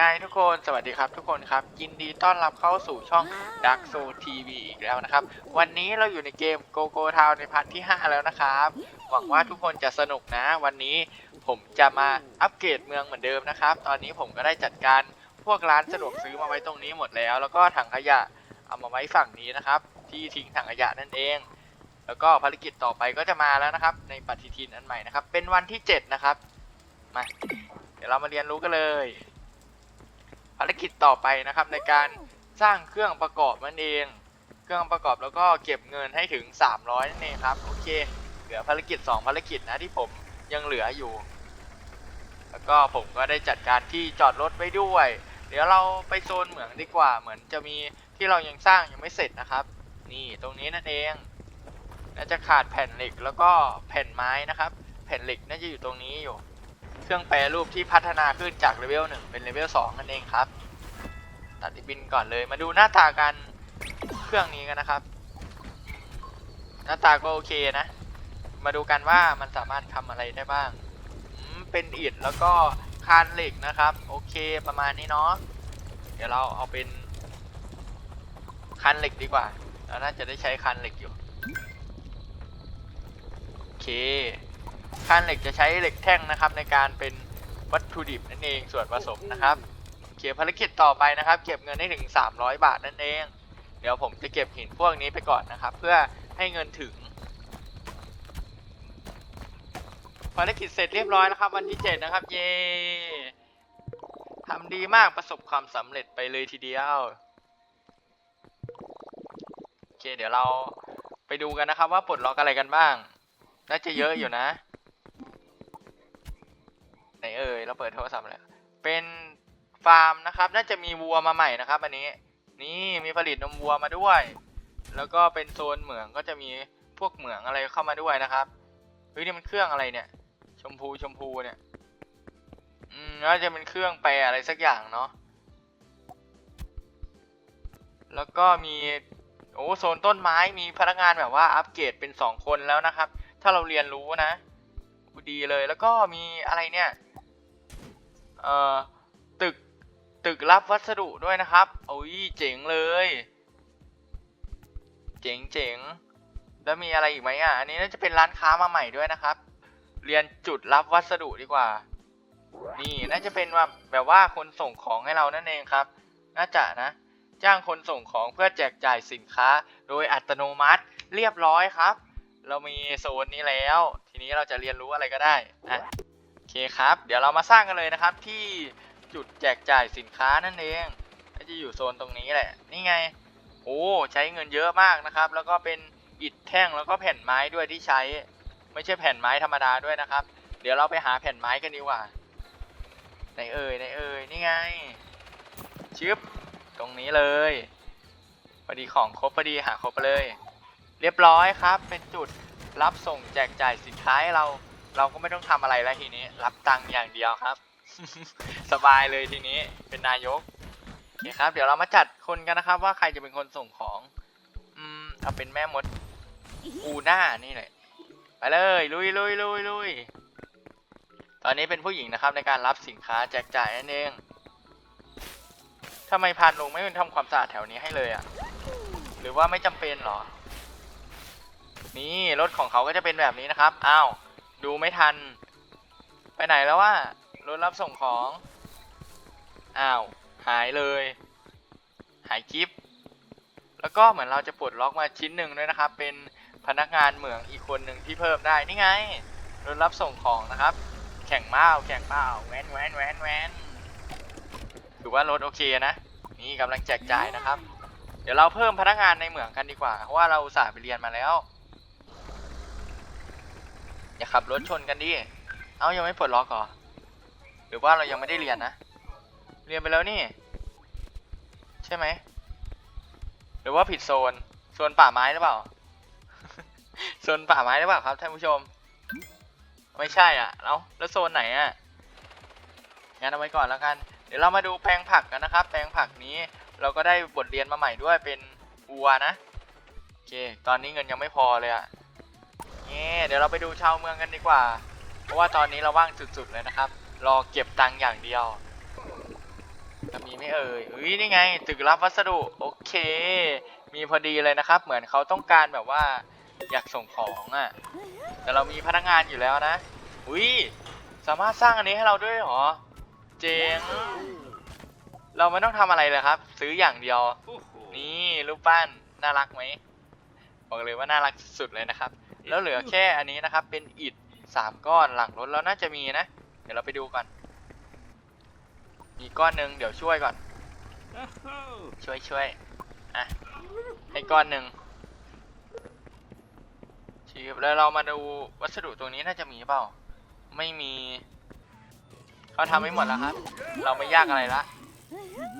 ไงทุกคนสวัสดีครับทุกคนครับ ยินดีต้อนรับเข้าสู่ช่อง Dark Soul TV อีกแล้วนะครับ วันนี้เราอยู่ในเกม Go Go Town ในพาร์ทที่ 5 แล้วนะครับ หวังว่าทุกคนจะสนุกนะ วันนี้ผมจะมาอัปเกรดเมืองเหมือนเดิมนะครับ ตอนนี้ผมก็ได้จัดการพวกร้านสะดวกซื้อมาไว้ตรงนี้หมดแล้ว แล้วก็ถังขยะเอามาไว้ฝั่งนี้นะครับ ที่ทิ้งถังขยะนั่นเอง แล้วก็ภารกิจต่อไปก็จะมาแล้วนะครับ ในปฏิทินอันใหม่นะครับ เป็นวันที่ 7 นะครับมาเดี๋ยวเรามาเรียนรู้กันเลย ภารกิจต่อไปนะครับ ในการสร้างเครื่องประกอบนั่นเอง เครื่องประกอบแล้วก็เก็บเงินให้ถึง 300นั่นเองครับโอเค เหลือภารกิจ 2 ภารกิจนะที่ผมยังเหลืออยู่ แล้วก็ผมก็ได้จัดการที่จอดรถไว้ด้วย เดี๋ยวเราไปโซนเหมืองดีกว่า เหมือนจะมีที่เรายังสร้างยังไม่เสร็จนะครับ นี่ตรงนี้นั่นเองน่าจะขาดแผ่นเหล็กแล้วก็แผ่นไม้นะครับ แผ่นเหล็กน่าจะอยู่ตรงนี้อยู่ เครื่องแปรรูปที่พัฒนาขึ้นจากเลเวล1เป็นเลเวล2นั่นเองครับ ตัดดิบินก่อนเลยมาดูหน้าตากันเครื่องนี้กันนะครับ หน้าตาก็โอเคนะ มาดูกันว่ามันสามารถทำอะไรได้บ้าง เป็นอิฐแล้วก็คานเหล็กนะครับ โอเคประมาณนี้เนาะเดี๋ยวเราเอาเป็นคานเหล็กดีกว่าเราน่าจะได้ใช้คานเหล็กอยู่ โอเค คานเหล็กจะใช้เหล็กแท่งนะครับ ในการเป็นวัตถุดิบนั่นเองส่วนผสมนะครับโอเคภารกิจต่อไปนะครับ เก็บเงินได้ถึง 300 บาทนั่นเอง เดี๋ยวผมจะเก็บหินพวกนี้ไปก่อนนะครับ เพื่อให้เงินถึงภารกิจเสร็จเรียบร้อยแล้วครับ วันที่ 7 นะครับ เย้ทำดีมากประสบความสำเร็จไปเลยทีเดียวโอเคเดี๋ยวเราไปดูกันนะครับ ว่าปลดล็อกอะไรกันบ้าง น่าจะเยอะอยู่นะ ไหนเอ่ยเราเปิดโทรศัพท์แล้วเป็นฟาร์มนะครับ น่าจะมีวัวมาใหม่นะครับ อันนี้ นี่มีผลิตนมวัวมาด้วย แล้วก็เป็นโซนเหมืองก็จะมีพวกเหมืองอะไรเข้ามาด้วยนะครับเฮ้ยนี่มันเครื่องอะไรเนี่ย ชมพูชมพูเนี่ย อืมน่าจะเป็นเครื่องแปรอะไรสักอย่างเนาะแล้วก็มีโอ้โซนต้นไม้มีพนักงานแบบว่าอัปเกรดเป็นสองคนแล้วนะครับ ถ้าเราเรียนรู้นะดีเลยแล้วก็มีอะไรเนี่ย เอ่อตึกตึกรับวัสดุด้วยนะครับโอ้ยเจ๋งเลย เจ๋งเจ๋งแล้วมีอะไรอีกไหมอะ อันนี้น่าจะเป็นร้านค้ามาใหม่ด้วยนะครับ เรียนจุดรับวัสดุดีกว่า นี่น่าจะเป็นว่าแบบว่าคนส่งของให้เรานั่นเองครับ น่าจะนะ จ้างคนส่งของเพื่อแจกจ่ายสินค้า โดยอัตโนมัติเรียบร้อยครับ เรามีโซนนี้แล้ว ทีนี้เราจะเรียนรู้อะไรก็ได้นะ เคครับ เดี๋ยวเรามาสร้างกันเลยนะครับ ที่จุดแจกจ่ายสินค้านั่นเองก็จะอยู่โซนตรงนี้แหละ นี่ไง โอ้ใช้เงินเยอะมากนะครับ แล้วก็เป็นอิฐแท่งแล้วก็แผ่นไม้ด้วยที่ใช้ ไม่ใช่แผ่นไม้ธรรมดาด้วยนะครับ เดี๋ยวเราไปหาแผ่นไม้กันดีกว่าไหนเอ่ยไหนเอ่ยนี่ไงชึบตรงนี้เลยพอดีของครบพอดีหาครบไปเลย เรียบร้อยครับ เป็นจุดรับส่งแจกจ่ายสินค้าให้เรา เราก็ไม่ต้องทำอะไรแล้วทีนี้ รับตังค์อย่างเดียวครับ สบายเลยทีนี้เป็นนายกโอเคครับ เดี๋ยวเรามาจัดคนกันนะครับ ว่าใครจะเป็นคนส่งของอืมเอาเป็นแม่มดอูน่านี่แหละไปเลยลุยลุยลุยลุยตอนนี้เป็นผู้หญิงนะครับในการรับสินค้าแจกจ่ายนั่นเองทำไมพานลุงไม่ทำความสะอาดแถวนี้ให้เลยอะ่ะหรือว่าไม่จำเป็นหรอ นี่รถของเขาก็จะเป็นแบบนี้นะครับ อ้าว ดูไม่ทัน ไปไหนแล้วว่ารถรับส่งของ อ้าว หายเลย หายกิฟแล้วก็เหมือนเราจะปลดล็อกมาชิ้นหนึ่งด้วยนะครับ เป็นพนักงานเหมืองอีกคนหนึ่งที่เพิ่มได้ นี่ไง รถรับส่งของนะครับ แข่งเมาแข่งเมาแวนแวนแวนแวนถือว่ารถโอเคนะ นี่กำลังแจกจ่ายนะครับ เดี๋ยวเราเพิ่มพนักงานในเหมืองกันดีกว่า เพราะว่าเราอุตส่าห์ไปเรียนมาแล้ว อย่าขับรถชนกันดิ เอ้ายังไม่ปลดล็อกเหรอ หรือว่าเรายังไม่ได้เรียนนะ เรียนไปแล้วนี่ ใช่ไหม หรือว่าผิดโซน โซนป่าไม้หรือเปล่า โซนป่าไม้หรือเปล่าครับท่านผู้ชม ไม่ใช่อะ แล้วแล้วโซนไหนอะ งั้นเอาไว้ก่อนแล้วกัน เดี๋ยวเรามาดูแปลงผักกันนะครับ แปลงผักนี้เราก็ได้บทเรียนมาใหม่ด้วยเป็นวัวนะ โอเค ตอนนี้เงินยังไม่พอเลยอะ เเดี๋ยวเราไปดูชาวเมืองกันดีกว่า เพราะว่าตอนนี้เราว่างสุดๆเลยนะครับ รอเก็บตังค์อย่างเดียวเอ่ยอุ้ยนี่ไง ตึกรับวัสดุโอเค มีพอดีเลยนะครับ เหมือนเขาต้องการแบบว่า อยากส่งของอะ่ะ แต่เรามีพนักงานอยู่แล้วนะอุ้ยสามารถสร้างอันนี้ให้เราด้วยหรอ เจ๋งเราไม่ต้องทำอะไรเลยครับ ซื้ออย่างเดียว นี่รูปปั้นน่ารักไหมบอกเลยว่าน่ารักสุดเลยนะครับ แล้วเหลือแค่อันนี้นะครับ เป็นอิฐสามก้อนหลังรถแล้วน่าจะมีนะ เดี๋ยวเราไปดูก่อนมีก้อนหนึ่งเดี๋ยวช่วยก่อน ช่วยช่วยอะให้ก้อนหนึ่งชีบแล้วเรามาดูวัสดุตรงนี้น่าจะมีเปล่า ไม่มีเขาทำไม่หมดแล้วครับ เราไม่ยากอะไรละ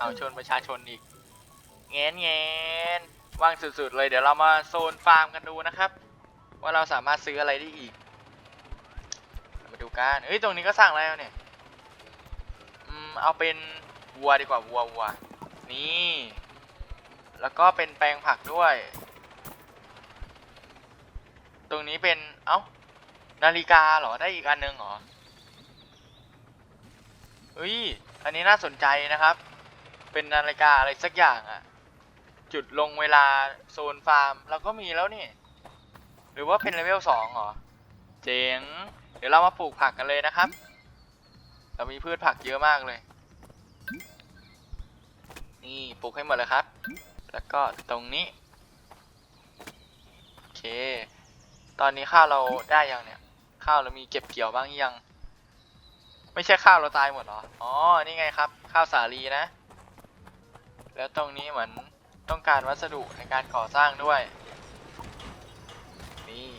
เอาชนประชาชนอีกเงี้ยเงี้ยว่างสุดๆเลยเดี๋ยวเรามาโซนฟาร์มกันดูนะครับ ว่าเราสามารถซื้ออะไรได้อีก มาดูกันเฮ้ย ตรงนี้ก็สร้างแล้วเนี่ย อืม เอาเป็นวัวดีกว่าวัววัว นี่ แล้วก็เป็นแปลงผักด้วย ตรงนี้เป็น เอ้า นาฬิกาเหรอ ได้อีกอันหนึงเหรอเฮ้ย อันนี้น่าสนใจนะครับ เป็นนาฬิกาอะไรสักอย่างอะจุดลงเวลาโซนฟาร์ม เราก็มีแล้วนี่ หรือว่าเป็นเลเวลสองเหรอ เจ๋ง เดี๋ยวเรามาปลูกผักกันเลยนะครับ เรามีพืชผักเยอะมากเลย นี่ปลูกให้หมดเลยครับ แล้วก็ตรงนี้ โอเค ตอนนี้ข้าวเราได้ยังเนี่ย ข้าวเรามีเก็บเกี่ยวบ้างยัง ไม่ใช่ข้าวเราตายหมดหรอ อ๋อ นี่ไงครับ ข้าวสาลีนะ แล้วตรงนี้เหมือนต้องการวัสดุในการก่อสร้างด้วย นี่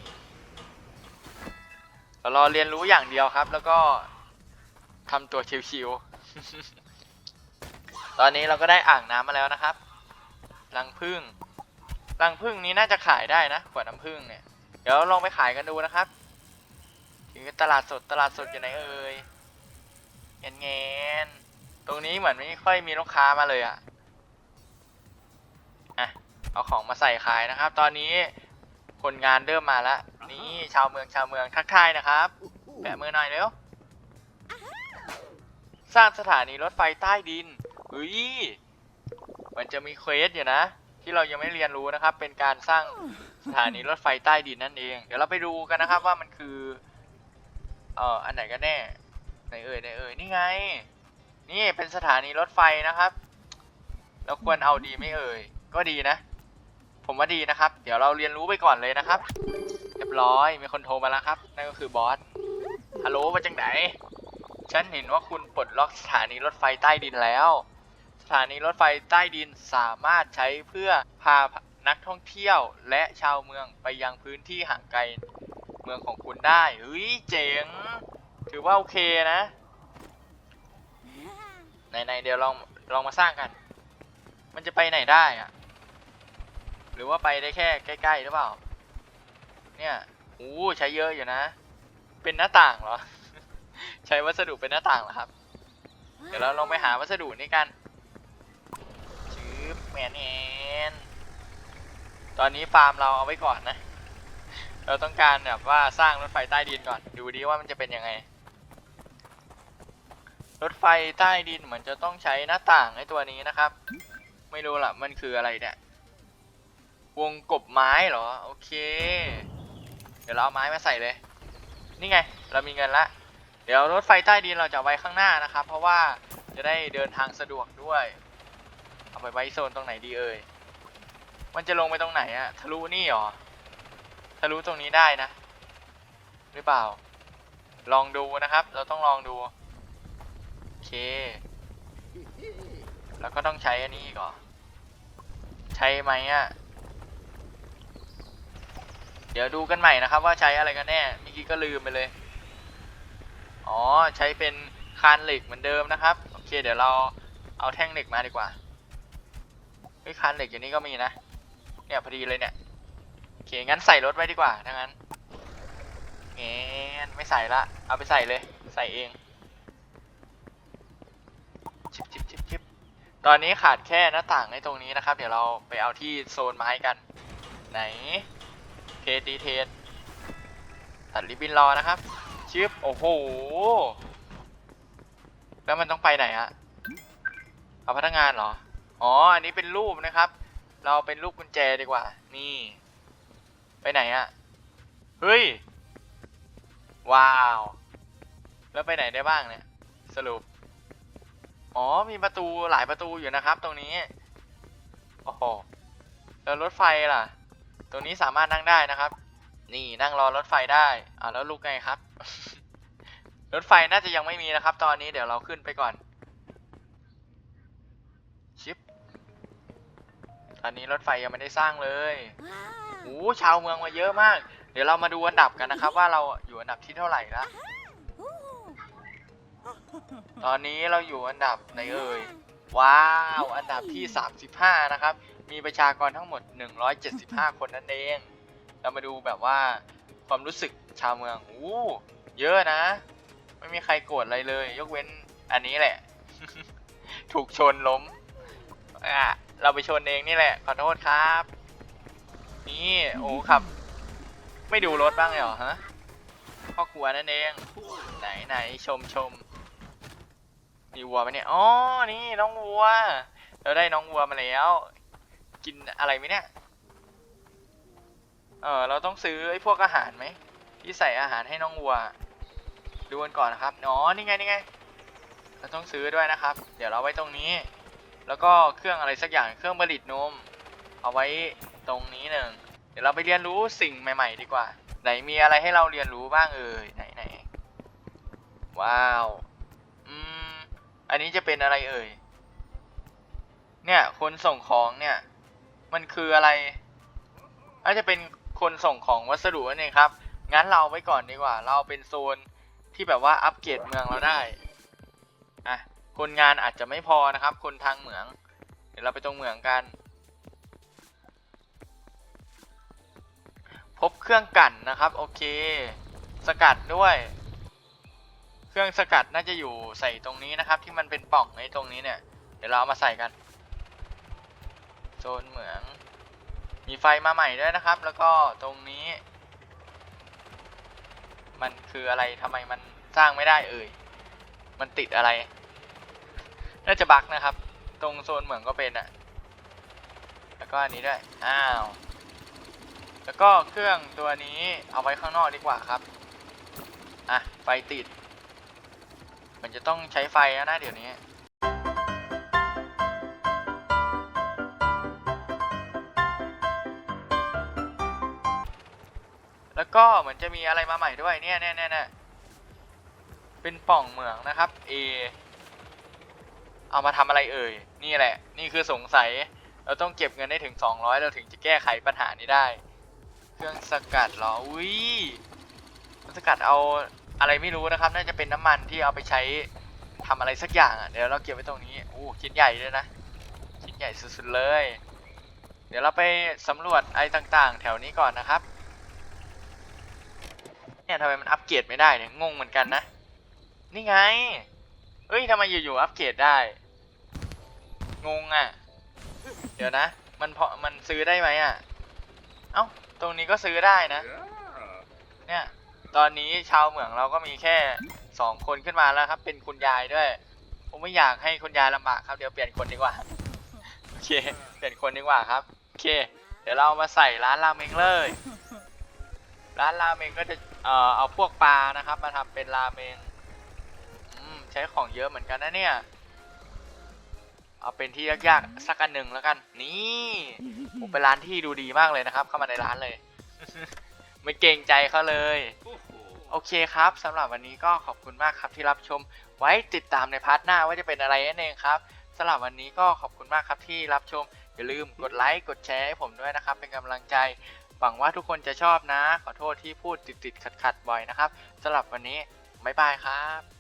เรารอเรียนรู้อย่างเดียวครับ แล้วก็ทำตัวชิวๆ ตอนนี้เราก็ได้อ่างน้ำมาแล้วนะครับ รังผึ้งรังผึ้งนี้น่าจะขายได้นะขวดน้ำผึ้งเนี่ย เดี๋ยวลองไปขายกันดูนะครับ ถึงตลาดสดตลาดสดอยู่ไหนเอ่ยเงี้ยเงี้ยตรงนี้เหมือนไม่ค่อยมีลูกค้ามาเลยอะอะ เอาของมาใส่ขายนะครับ ตอนนี้ คนงานเริ่มมาแล้วนี่ชาวเมืองชาวเมืองทักทายนะครับแปะมือหน่อยเร็วสร้างสถานีรถไฟใต้ดินเฮ้ยมันจะมีเควสอยู่นะ ที่เรายังไม่เรียนรู้นะครับ เป็นการสร้างสถานีรถไฟใต้ดินนั่นเอง เดี๋ยวเราไปดูกันนะครับว่ามันคือ เอ่ออันไหนกันแน่ไหนเอ่ยไหนเอ่ยนี่ไง นี่เป็นสถานีรถไฟนะครับ เราควรเอาดีไม่เอ่ย ก็ดีนะ ผมว่าดีนะครับ เดี๋ยวเราเรียนรู้ไปก่อนเลยนะครับ เรียบร้อย มีคนโทรมาแล้วครับ นั่นก็คือบอส ฮัลโหลมาจากไหน ฉันเห็นว่าคุณปลดล็อกสถานีรถไฟใต้ดินแล้ว สถานีรถไฟใต้ดินสามารถใช้เพื่อพานักท่องเที่ยวและชาวเมืองไปยังพื้นที่ห่างไกลเมืองของคุณได้เฮ้ยเจ๋ง ถือว่าโอเคนะไหนๆเดี๋ยวลองลองมาสร้างกัน มันจะไปไหนได้อะ หรือว่าไปได้แค่ใกล้ๆหรือเปล่า เนี่ยโอ้ใช้เยอะอยู่นะ เป็นหน้าต่างเหรอ ใช้วัสดุเป็นหน้าต่างเหรอครับ เดี๋ยวเราลองไปหาวัสดุนี้กันชืบแมนแอนตอนนี้ฟาร์มเราเอาไว้ก่อนนะ เราต้องการแบบว่าสร้างรถไฟใต้ดินก่อน ดูดิว่ามันจะเป็นยังไง รถไฟใต้ดินเหมือนจะต้องใช้หน้าต่างไอ้ตัวนี้นะครับ ไม่รู้ละมันคืออะไรเนี่ย วงกบไม้เหรอ โอเค เดี๋ยวเราเอาไม้มาใส่เลย นี่ไง เรามีเงินละ เดี๋ยวรถไฟใต้ดินเราจะไว้ข้างหน้านะครับ เพราะว่าจะได้เดินทางสะดวกด้วย เอาไปไว้โซนตรงไหนดีเอ่ย มันจะลงไปตรงไหนอะทะลุนี่หรอ ทะลุตรงนี้ได้นะ หรือเปล่า ลองดูนะครับ เราต้องลองดู โอเค แล้วก็ต้องใช้อันนี้กเหรอใช้ไหมอะ เดี๋ยวดูกันใหม่นะครับว่าใช้อะไรกันแน่เมื่อกี้ก็ลืมไปเลย อ๋อใช้เป็นคานเหล็กเหมือนเดิมนะครับ โอเค เดี๋ยวเราเอาแท่งเหล็กมาดีกว่าเฮ้ยคานเหล็กอยู่นี่ก็มีนะ เนี่ยพอดีเลยเนี่ย โอเค งั้นใส่รถไว้ดีกว่าถ้างั้นเงี้ยไม่ใส่ละ เอาไปใส่เลย ใส่เองชิบชิบชิบชิบตอนนี้ขาดแค่หน้าต่างในตรงนี้นะครับ เดี๋ยวเราไปเอาที่โซนไม้กัน ไหน ทสดีเทสตัดริบบินรอนะครับ ชิบโอ้โห แล้วมันต้องไปไหนอะเอาพนักงานเหรอ อ๋อ อันนี้เป็นรูปนะครับ เราเป็นรูปกุญแจดีกว่า นี่ ไปไหนอะเฮ้ย ว้าว แล้วไปไหนได้บ้างเนี่ย สรุป อ๋อ มีประตูหลายประตูอยู่นะครับ ตรงนี้ โอ้โห แล้วรถไฟล่ะ รงนี้สามารถนั่งได้นะครับ นี่นั่งรอรถไฟได้อ่าแล้วลุกไงครับ รถไฟน่าจะยังไม่มีนะครับ ตอนนี้เดี๋ยวเราขึ้นไปก่อน ชิป ตอนนี้รถไฟยังไม่ได้สร้างเลยโอ้ชาวเมืองมาเยอะมาก เดี๋ยวเรามาดูอันดับกันนะครับ ว่าเราอยู่อันดับที่เท่าไหร่ละตอนนี้เราอยู่อันดับไหนเอ่ยว้าว อันดับที่ 35 นะครับ มีประชากรทั้งหมด 175 คนนั่นเอง เรามาดูแบบว่าความรู้สึกชาวเมืองอู้เยอะนะ ไม่มีใครโกรธอะไรเลย ยกเว้นอันนี้แหละ ถูกชนล้มอะเราไปชนเองนี่แหละ ขอโทษครับ นี่โอ้ขับ ไม่ดูรถบ้างเหรอฮะพ่อกลัวนั่นเอง ไหนไหนชมชมมีวัวไหมเนี่ยอ๋อนี่น้องวัว เราได้น้องวัวมาแล้ว กินอะไรไหมเนี่ย เออเราต้องซื้อไอ้พวกอาหารไหมที่ใส่อาหารให้น้องวัว ดูกันก่อนนะครับอ๋อนี่ไงนี่ไง เราต้องซื้อด้วยนะครับ เดี๋ยวเราไว้ตรงนี้ แล้วก็เครื่องอะไรสักอย่างเครื่องผลิตนม เอาไว้ตรงนี้หนึ่งเดี๋ยวเราไปเรียนรู้สิ่งใหม่ ๆ ดีกว่า ไหนมีอะไรให้เราเรียนรู้บ้างเอ่ยไหนไหนว้าว อืม อันนี้จะเป็นอะไรเอ่ย เนี่ย คนส่งของเนี่ย มันคืออะไรน่าจจะเป็นคนส่งของวัสดุนั่นเองครับ งั้นเราไว้ก่อนดีกว่า เราเป็นโซนที่แบบว่าอัปเกรดเมืองเราได้ อะ คนงานอาจจะไม่พอนะครับ คนทางเหมือง เดี๋ยวเราไปตรงเหมืองกัน พบเครื่องกั่นนะครับ โอเค สกัดด้วย เครื่องสกัดน่าจะอยู่ใส่ตรงนี้นะครับ ที่มันเป็นป่องในตรงนี้เนี่ย เดี๋ยวเราเอามาใส่กัน ซนเหมือง มีไฟมาใหม่ด้วยนะครับ แล้วก็ตรงนี้ มันคืออะไรทำไมมันสร้างไม่ได้เอ่ย มันติดอะไร น่าจะบั๊กนะครับ ตรงโซนเหมืองก็เป็นอะแล้วก็อันนี้ด้วย อ้าว แล้วก็เครื่องตัวนี้เอาไว้ข้างนอกดีกว่าครับ อะ ไฟติด มันจะต้องใช้ไฟแล้วนะเดี๋ยวนี้ ก็เหมือนจะมีอะไรมาใหม่ด้วยเนี่ยเนี่ยเนี่ยเป็นป่องเหมืองนะครับ A เอามาทำอะไรเอ่ย นี่แหละ นี่คือสงสัย เราต้องเก็บเงินได้ถึง 200 เราถึงจะแก้ไขปัญหานี้ได้ เครื่องสกัดเหรอ อุ้ยสกัดเอาอะไรไม่รู้นะครับ น่าจะเป็นน้ำมันที่เอาไปใช้ทำอะไรสักอย่างอะ เดี๋ยวเราเก็บไว้ตรงนี้ อู้ชิ้นใหญ่ด้วยนะ ชิ้นใหญ่สุดๆเลย เดี๋ยวเราไปสำรวจไอ้ต่างๆ แถวนี้ก่อนนะครับ เนี่ยทำไมมันอัปเกรดไม่ได้เนี่ยงงเหมือนกันนะ นี่ไง เอ้ยทำไมอยู่ๆอัปเกรดได้ งงอะ เดี๋ยวนะ มันพอมันซื้อได้ไหมอะ เอ้า ตรงนี้ก็ซื้อได้นะ เนี่ย ตอนนี้ชาวเหมืองเราก็มีแค่สองคนขึ้นมาแล้วครับ เป็นคุณยายด้วย ผมไม่อยากให้คุณยายลำบากครับ เดี๋ยวเปลี่ยนคนดีกว่า โอเค เปลี่ยนคนดีกว่าครับ โอเค เดี๋ยวเรามาใส่ร้านราเมงเลย ร้านราเมงก็จะเอ่อเอาพวกปลานะครับ มาทำเป็นราเมงใช้ของเยอะเหมือนกันนะเนี่ย เอาเป็นที่ยากๆสักอันหนึ่งแล้วกัน นี่ผมเป็นร้านที่ดูดีมากเลยนะครับ เข้ามาในร้านเลย ไม่เกรงใจเขาเลยโอเคครับสำหรับวันนี้ก็ขอบคุณมากครับที่รับชม ไว้ติดตามในพาร์ทหน้าว่าจะเป็นอะไรนั่นเองครับสำหรับวันนี้ก็ขอบคุณมากครับที่รับชม อย่าลืมกดไลค์กดแชร์ให้ผมด้วยนะครับ เป็นกำลังใจ วังว่าทุกคนจะชอบนะ ขอโทษที่พูดติดๆขัดๆบ่อยนะครับสำหรับวันนี้บ๊ายบายครับ